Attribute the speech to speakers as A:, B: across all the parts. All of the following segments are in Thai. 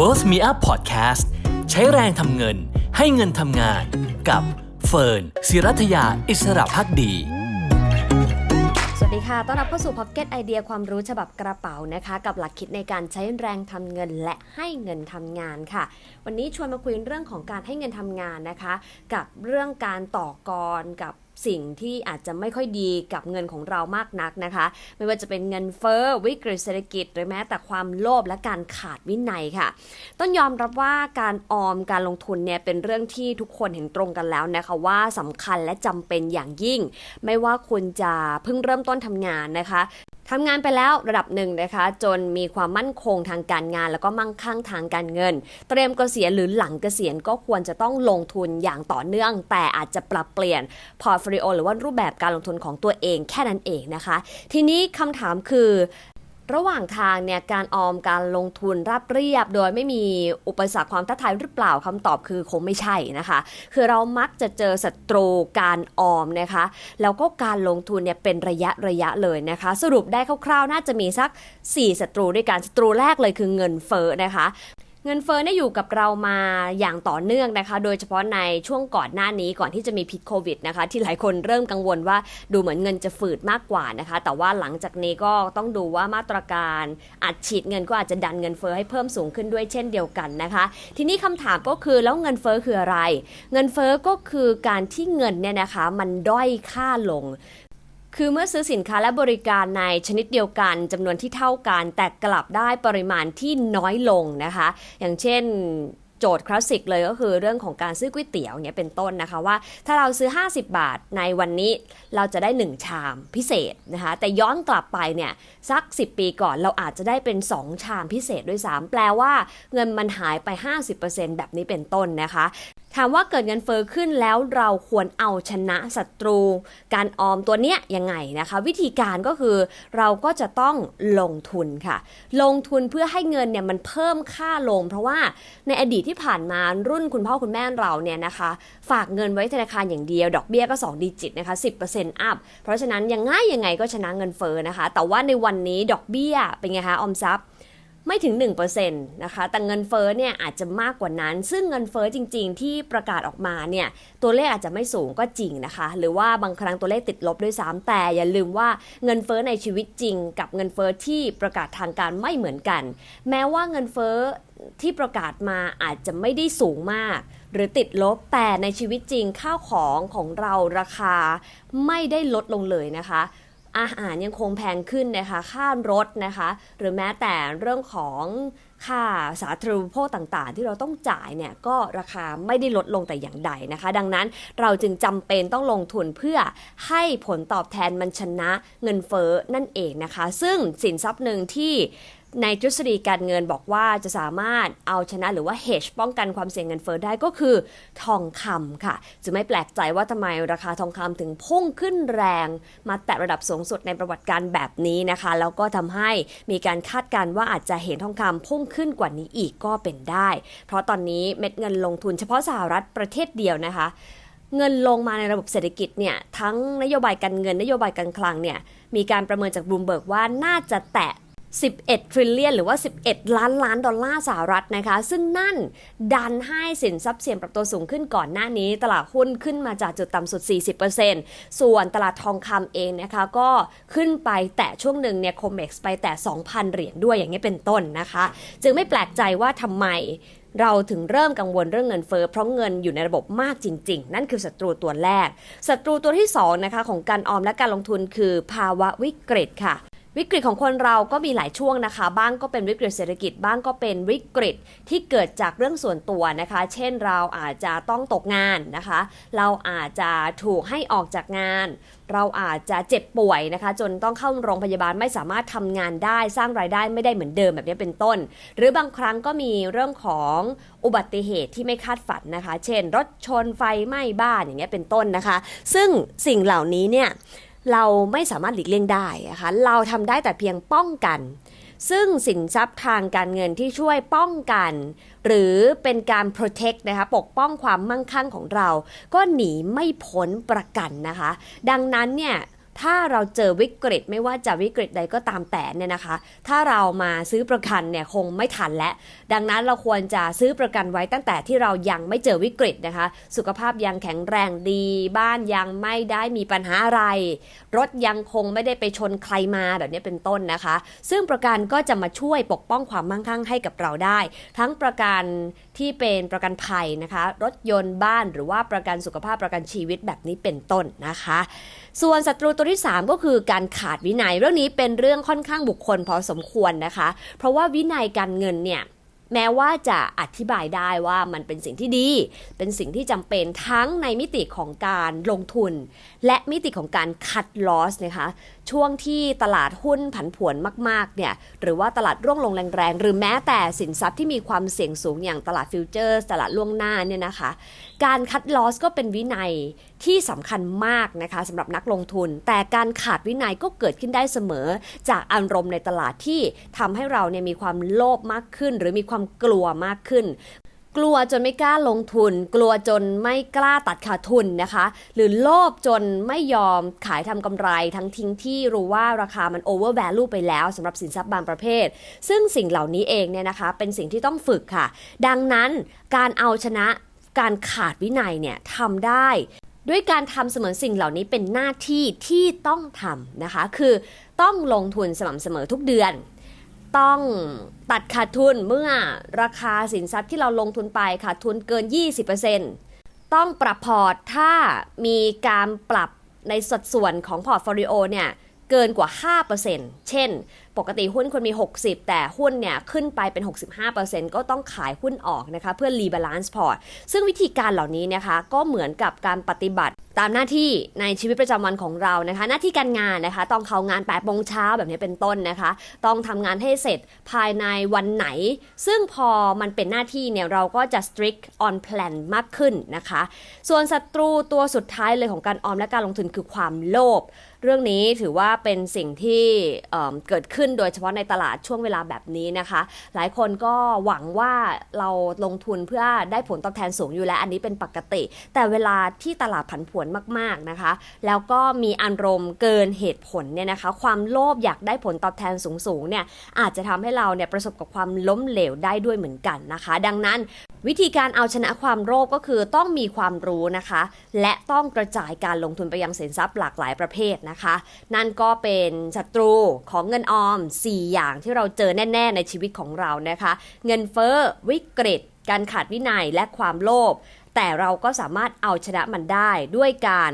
A: Worth Me Up Podcast ใช้แรงทำเงินให้เงินทำงานกับเฟิร์นศิรัทยาอิสระพักดี
B: สวัสดีค่ะ ต้อนรับเข้าสู่ Pocket ไอเดียความรู้ฉบับกระเป๋านะคะ กับหลักคิดในการใช้แรงทำเงินและให้เงินทำงานค่ะ วันนี้ชวนมาคุยเรื่องของการให้เงินทำงานนะคะ กับเรื่องการต่อกรกับ สิ่งที่อาจจะไม่ค่อยดีกับเงินของเรามากนักนะคะ ไม่ว่าจะเป็นเงินเฟ้อวิกฤตเศรษฐกิจ หรือแม้แต่ความโลภและการขาดวินัยค่ะ ต้องยอมรับว่าการออมการลงทุนเนี่ยเป็นเรื่องที่ทุกคนเห็นตรงกันแล้วนะคะว่าสำคัญและจำเป็นอย่างยิ่ง ไม่ว่าคุณจะเพิ่งเริ่มต้นทำงานนะคะ ทำงานไปแล้วระดับหนึ่งนะคะ จนมีความมั่นคงทางการงาน แล้วก็มั่งคั่งทางการเงิน เตรียมเกษียณหรือหลังเกษียณก็ควรจะต้องลงทุนอย่างต่อเนื่อง แต่อาจจะปรับเปลี่ยนพอร์ตโฟลิโอหรือว่ารูปแบบการลงทุนของตัวเองแค่นั้นเองนะคะ ทีนี้คำถามคือ ระหว่างทางเนี่ยการออมการลงทุนราบเรียบ โดยไม่มีอุปสรรคความท้าทายหรือเปล่าคำตอบคือคงไม่ใช่นะคะ คือเรามักจะเจอศัตรูการออมนะคะ แล้วก็การลงทุนเนี่ยเป็นระยะระยะเลยนะคะ สรุปได้คร่าวๆ น่าจะมีสัก 4 ศัตรูด้วยกันศัตรูแรกเลยคือเงินเฟ้อนะคะ เงินเฟ้อเนี่ยอยู่กับเรามาอย่างต่อเนื่องนะคะ โดยเฉพาะในช่วงก่อนหน้านี้ก่อนที่จะมีพิษโควิดนะคะ ที่หลายคนเริ่มกังวลว่าดูเหมือนเงินจะฝืดมากกว่านะคะ แต่ว่าหลังจากนี้ก็ต้องดูว่ามาตรการอัดฉีดเงินก็อาจจะดันเงินเฟ้อให้เพิ่มสูงขึ้นด้วยเช่นเดียวกันนะคะ ทีนี้คำถามก็คือแล้วเงินเฟ้อคืออะไร เงินเฟ้อก็คือการที่เงินเนี่ยนะคะมันด้อยค่าลง คือเมื่อซื้อสินค้าและบริการในชนิดเดียวกันจำนวนที่เท่ากัน แต่กลับได้ปริมาณที่น้อยลงนะคะ อย่างเช่นโจทย์คลาสสิกเลยก็คือเรื่องของการซื้อก๋วยเตี๋ยวเนี่ยเป็นต้นนะคะว่าถ้าเราซื้อ 50 บาทในวันนี้เราจะได้ 1 ชามพิเศษนะคะแต่ย้อนกลับไปเนี่ยสัก 10 ปีก่อนเราอาจจะได้เป็น 2 ชามพิเศษด้วยซ้ำแปลว่าเงินมันหายไป 50%แบบนี้เป็นต้นนะคะ ถามว่าเกิดเงินเฟอ้อขึ้นแล้วเราควรเอาชนะศัตรู การออมตัวเนี้ยยังไงนะคะ วิธีการก็คือเราก็จะต้องลงทุนค่ะ ลงทุนเพื่อให้เงินเนี่ยมันเพิ่มค่าลง เพราะว่าในอดีตที่ผ่านมารุ่นคุณพ่อคุณแม่เราเนี่ยนะคะ ฝากเงินไว้ธนาคารอย่างเดียว ดอกเบี้ยก็2ดิจิตนะคะ10%อัพเพราะฉะนั้นยังง่ายยังไงก็ชนะเงินเฟอ้อนะคะ แต่ว่าในวันนี้ดอกเบี้ยเป็นไงคะออมทรัพย์ ไม่ถึง 1%นะคะ แต่เงินเฟ้อเนี่ยอาจจะมากกว่านั้น ซึ่งเงินเฟ้อจริง ๆ ที่ประกาศออกมาเนี่ยตัวเลขอาจจะไม่สูงก็จริงนะคะ หรือว่าบางครั้งตัวเลขติดลบด้วยซ้ำแต่อย่าลืมว่าเงินเฟ้อในชีวิตจริง กับเงินเฟ้อที่ประกาศทางการไม่เหมือนกัน แม้ว่าเงินเฟ้อที่ประกาศมาอาจจะไม่ได้สูงมาก หรือติดลบแต่ในชีวิตจริงข้าวของของเราราคาไม่ได้ลดลงเลยนะคะ อาหารยังคงแพงขึ้นนะคะค่ารถนะคะ หรือแม้แต่เรื่องของค่าสาธารณูปโภคต่างๆ ที่เราต้องจ่ายเนี่ยก็ราคาไม่ได้ลดลงแต่อย่างใดนะคะ ดังนั้นเราจึงจำเป็นต้องลงทุนเพื่อให้ผลตอบแทนมันชนะเงินเฟ้อนั่นเองนะคะ ซึ่งสินทรัพย์หนึ่งที่ ในทฤษฎีการเงินบอกว่าจะสามารถเอาชนะหรือว่า hedge ป้องกันความเสี่ยงเงินเฟ้อได้ก็คือทองคำค่ะ จะไม่แปลกใจว่าทำไมราคาทองคำถึงพุ่งขึ้นแรง มาแตะระดับสูงสุดในประวัติการแบบนี้นะคะ แล้วก็ทำให้มีการคาดการณ์ว่าอาจจะเห็นทองคำพุ่งขึ้นกว่านี้อีกก็เป็นได้ เพราะตอนนี้เม็ดเงินลงทุนเฉพาะสหรัฐประเทศเดียวนะคะเงินลงมาในระบบเศรษฐกิจเนี่ยทั้งนโยบายการเงินนโยบายการคลังเนี่ยมีการประเมินจากบลูมเบิร์กว่าน่าจะแตะ 11 trillion หรือว่า 11 ล้านล้านดอลลาร์สหรัฐนะคะ ซึ่งนั่นดันให้สินทรัพย์เสี่ยงปรับตัวสูงขึ้นก่อนหน้านี้ ตลาดหุ้นขึ้นมาจากจุดต่ำสุด 40%ส่วนตลาดทองคำเองนะคะ ก็ขึ้นไปแตะช่วงหนึ่งเนี่ยโคเม็กซ์ไปแตะ 2,000 เหรียญด้วยอย่างนี้เป็นต้นนะคะ จึงไม่แปลกใจว่าทำไมเราถึงเริ่มกังวลเรื่องเงินเฟ้อเพราะเงินอยู่ในระบบมากจริง ๆ นั่นคือศัตรูตัวแรกศัตรูตัวที่สองนะคะของการออมและการลงทุนคือภาวะวิกฤตค่ะ วิกฤตของคนเราก็มีหลายช่วงนะคะ บ้างก็เป็นวิกฤตเศรษฐกิจ บ้างก็เป็นวิกฤตที่เกิดจากเรื่องส่วนตัวนะคะ เช่นเราอาจจะต้องตกงานนะคะ เราอาจจะถูกให้ออกจากงาน เราอาจจะเจ็บป่วยนะคะ จนต้องเข้าโรงพยาบาลไม่สามารถทำงานได้สร้างรายได้ไม่ได้เหมือนเดิมแบบนี้เป็นต้น หรือบางครั้งก็มีเรื่องของอุบัติเหตุที่ไม่คาดฝันนะคะ เช่น รถชนไฟไหม้บ้านอย่างเงี้ยเป็นต้นนะคะ ซึ่งสิ่งเหล่านี้เนี่ย เราไม่สามารถหลีกเลี่ยงได้นะคะเราทำได้แต่เพียงป้องกัน ซึ่งสินทรัพย์ทางการเงินที่ช่วยป้องกัน หรือเป็นการ protect นะคะปกป้องความมั่งคั่งของเรา ก็หนีไม่พ้นประกันนะคะ ดังนั้นเนี่ย ถ้าเราเจอวิกฤตไม่ว่าจะวิกฤตใดก็ตามแต่เนี่ยนะคะ ถ้าเรามาซื้อประกันเนี่ยคงไม่ทันแล้วดังนั้นเราควรจะซื้อประกันไว้ตั้งแต่ที่เรายังไม่เจอวิกฤตนะคะ สุขภาพยังแข็งแรงดี บ้านยังไม่ได้มีปัญหาอะไร รถยังคงไม่ได้ไปชนใครมาแบบนี้เป็นต้นนะคะ ซึ่งประกันก็จะมาช่วยปกป้องความมั่งคั่งให้กับเราได้ ทั้งประกันที่เป็นประกันภัยนะคะ รถยนต์บ้านหรือว่าประกันสุขภาพประกันชีวิตแบบนี้เป็นต้นนะคะ ส่วนศัตรูตัวที่ 3 ก็คือการขาดวินัยเรื่องนี้เป็นเรื่องค่อนข้างบุคคลพอสมควรนะคะ เพราะว่าวินัยการเงินเนี่ยแม้ว่าจะอธิบายได้ว่ามันเป็นสิ่งที่ดี เป็นสิ่งที่จำเป็นทั้งในมิติของการลงทุน และมิติของการคัดลอสนะคะ ช่วงที่ตลาดหุ้นผันผวนมากๆเนี่ยหรือว่าตลาดร่วงลงแรงๆ หรือแม้แต่สินทรัพย์ที่มีความเสี่ยงสูงอย่างตลาดฟิวเจอร์ตลาดล่วงหน้าเนี่ยนะคะ การคัดลอสก็เป็นวินัยที่สำคัญมากนะคะสำหรับนักลงทุน แต่การขาดวินัยก็เกิดขึ้นได้เสมอ จากอารมณ์ในตลาดที่ทำให้เราเนี่ยมีความโลภมากขึ้น หรือมีความกลัวมากขึ้น กลัวจนไม่กล้าลงทุน กลัวจนไม่กล้าตัดขาดทุนนะคะ หรือโลภจนไม่ยอมขายทำกำไรทั้งทิ้งที่รู้ว่าราคามัน over value ไปแล้วสำหรับสินทรัพย์บางประเภท ซึ่งสิ่งเหล่านี้เองเนี่ยนะคะเป็นสิ่งที่ต้องฝึกค่ะ ดังนั้นการเอาชนะการขาดวินัยเนี่ยทำได้ด้วยการทำเสมือนสิ่งเหล่านี้เป็นหน้าที่ที่ต้องทำนะคะ คือต้องลงทุนสม่ำเสมอทุกเดือน ต้องตัดขาดทุนเมื่อราคาสินทรัพย์ที่เราลงทุนไปขาดทุนเกิน 20%ต้องปรับพอร์ตถ้ามีการปรับในสัดส่วนของพอร์ตโฟลิโอเนี่ยเกินกว่า 5%เช่น ปกติหุ้นควรมี 60 แต่หุ้นเนี่ยขึ้นไปเป็น 65%ก็ต้องขายหุ้นออกนะคะเพื่อรีบาลานซ์พอร์ต ซึ่งวิธีการเหล่านี้นะคะก็เหมือนกับการปฏิบัติ ตามหน้าที่ในชีวิตประจำวันของเรานะคะ หน้าที่การงานนะคะ ต้องเข้างาน8โมงเช้าแบบนี้เป็นต้นนะคะ ต้องทำงานให้เสร็จภายในวันไหน ซึ่งพอมันเป็นหน้าที่เนี่ยเราก็จะ strict on plan มากขึ้นนะคะ ส่วนศัตรูตัวสุดท้ายเลยของการออมและการลงทุนคือความโลภ เรื่องนี้ถือว่าเป็นสิ่งที่เเกิดขึ้นโดยเฉพาะในตลาดช่วงเวลาแบบนี้นะคะ หลายคนก็หวังว่าเราลงทุนเพื่อได้ผลตอบแทนสูงอยู่แล้ว อันนี้เป็นปกติ แต่เวลาที่ตลาดผันผวนมากๆนะคะ แล้วก็มีอารมณ์เกินเหตุผลเนี่ยนะคะ ความโลภอยากได้ผลตอบแทนสูงๆเนี่ยอาจจะทำให้เราเนี่ยประสบกับความล้มเหลวได้ด้วยเหมือนกันนะคะ ดังนั้นวิธีการเอาชนะความโลภก็คือต้องมีความรู้นะคะ และต้องกระจายการลงทุนไปยังสินทรัพย์หลากหลายประเภทนะคะนั่นก็เป็นศัตรูของเงินออม 4 อย่างที่เราเจอแน่ ๆ ในชีวิตของเรานะคะ เงินเฟ้อวิกฤต การขาดวินัยและความโลภแต่เราก็สามารถเอาชนะมันได้ด้วยการ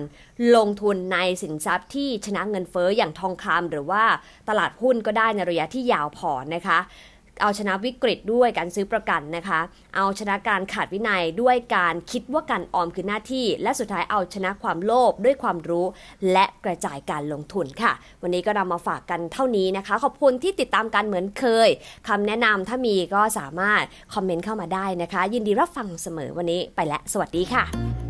B: ลงทุนในสินทรัพย์ที่ชนะเงินเฟ้ออย่างทองคำหรือว่าตลาดหุ้นก็ได้ในระยะที่ยาวพอนะคะ เอาชนะวิกฤตด้วยการซื้อประกันนะคะ เอาชนะการขาดวินัยด้วยการคิดว่าการออมคือหน้าที่ และสุดท้ายเอาชนะความโลภด้วยความรู้ และกระจายการลงทุนค่ะ วันนี้ก็นำมาฝากกันเท่านี้นะคะ ขอบคุณที่ติดตามกันเหมือนเคยคำแนะนำถ้ามีก็สามารถคอมเมนต์เข้ามาได้นะคะ ยินดีรับฟังเสมอวันนี้ไปแล้วสวัสดีค่ะ